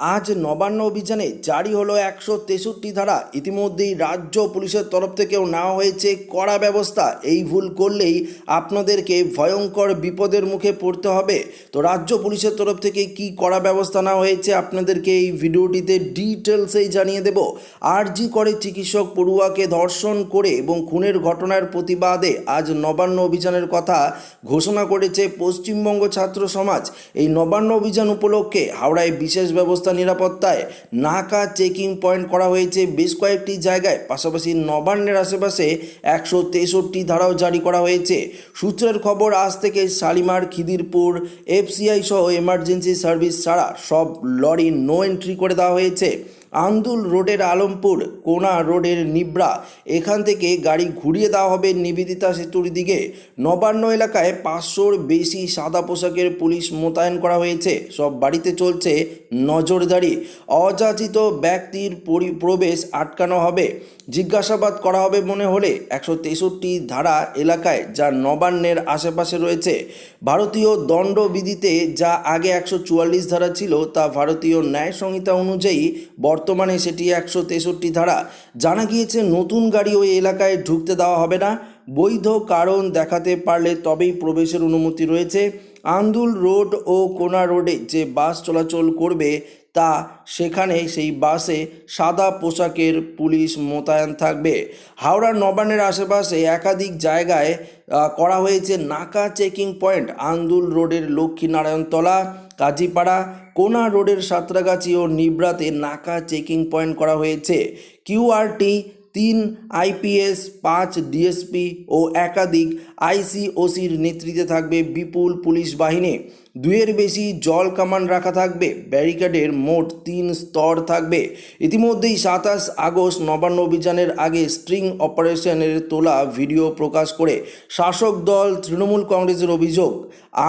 আজ নবান্ন অভিযানে জারি হলো একশো তেষট্টি ধারা। ইতিমধ্যেই রাজ্য পুলিশের তরফ থেকেও নেওয়া হয়েছে কড়া ব্যবস্থা। এই ভুল করলেই আপনাদেরকে ভয়ঙ্কর বিপদের মুখে পড়তে হবে। তো রাজ্য পুলিশের তরফ থেকে কি কড়া ব্যবস্থা নেওয়া হয়েছে আপনাদেরকে এই ভিডিওটিতে ডিটেলসেই জানিয়ে দেব। আর জি করে চিকিৎসক পড়ুয়াকে ধর্ষণ করে এবং খুনের ঘটনার প্রতিবাদে আজ নবান্ন অভিযানের কথা ঘোষণা করেছে পশ্চিমবঙ্গ ছাত্র সমাজ। এই নবান্ন অভিযান উপলক্ষে হাওড়ায় বিশেষ ব্যবস্থা নিরাপত্তায় নাকা চেকিং পয়েন্ট করা হয়েছে বেশ কয়েকটি জায়গায়। পাশাপাশি নবান্নের আশেপাশে একশো তেষট্টি ধারাও জারি করা হয়েছে। সূত্রের খবর, আজ থেকে শালিমার, খিদিরপুর, এফসিআই সহ এমার্জেন্সি সার্ভিস ছাড়া সব লরি নো এন্ট্রি করে দেওয়া হয়েছে। আন্দুল রোডের আলমপুর, কোনা রোডের নিবরা এখান থেকে গাড়ি ঘুরিয়ে দেওয়া হবে নিবেদিতা সেতুর দিকে। নবান্ন এলাকায় পাঁচশোর বেশি সাদা পোশাকের পুলিশ মোতায়েন করা হয়েছে। সব বাড়িতে চলছে নজরদারি। অযাচিত ব্যক্তির পরি- প্রবেশ আটকানো হবে। জিজ্ঞাসাবাদ করা হবে মনে হলে একশো তেষট্টি ধারা এলাকায় যা নবান্নের আশেপাশে রয়েছে। ভারতীয় দণ্ডবিধিতে যা আগে একশো চুয়াল্লিশ ধারা ছিল তা ভারতীয় ন্যায় সংহিতা অনুযায়ী বর্তমানে সেটি একশো তেষট্টি ধারা। জানা গিয়েছে নতুন গাড়ি ওই এলাকায় ঢুকতে দেওয়া হবে না। বৈধ কারণ দেখাতে পারলে তবেই প্রবেশের অনুমতি রয়েছে। আন্দুল রোড ও কোনা রোডে যে বাস চলাচল করবে, তা সেখানে সেই বাসে সাদা পোশাকের পুলিশ মোতায়েন থাকবে। হাওড়ার নবান্নের আশেপাশে একাধিক জায়গায় করা হয়েছে নাকা চেকিং পয়েন্ট। আন্দুল রোডের লক্ষ্মীনারায়ণতলা, কাজীপাড়া, কোনা রোডের সাঁতরাগাছি ও নিবরাতে নাকা চেকিং পয়েন্ট করা হয়েছে। কিউআরটি তিন আইপিএস, পাঁচ ডিএসপি ও একাধিক আইসিওসির নেতৃত্বে থাকবে বিপুল পুলিশ বাহিনী। দুইয়ের বেশি জল কামান রাখা থাকবে। ব্যারিকেডের মোট তিন স্তর থাকবে। ইতিমধ্যেই সাতাশ আগস্ট নবান্ন অভিযানের আগে স্ট্রিং অপারেশনের তোলা ভিডিও প্রকাশ করে শাসক দল তৃণমূল কংগ্রেসের অভিযোগ,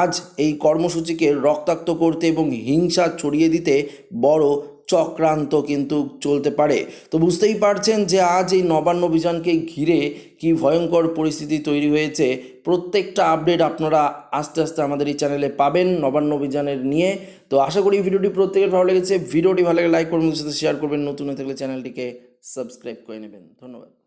আজ এই কর্মসূচিকে রক্তাক্ত করতে এবং হিংসা ছড়িয়ে দিতে বড় চক্রান্ত কিন্তু চলতে পারে। তো বুঝতেই পারছেন যে আজ এই নবান্ন অভিযানকে ঘিরে কি ভয়ঙ্কর পরিস্থিতি তৈরি হয়েছে, প্রত্যেকটা আপডেট আপনারা আস্তে আস্তে আমাদের এই চ্যানেলে পাবেন নবান্ন অভিযানের নিয়ে। তো আশা করি ভিডিওটি প্রত্যেকের ভালো লেগেছে। ভিডিওটি ভালো লাগে লাইক করবেন সাথে শেয়ার করবেন। নতুন হয়ে থাকলে চ্যানেলটিকে সাবস্ক্রাইব করে নেবেন। ধন্যবাদ।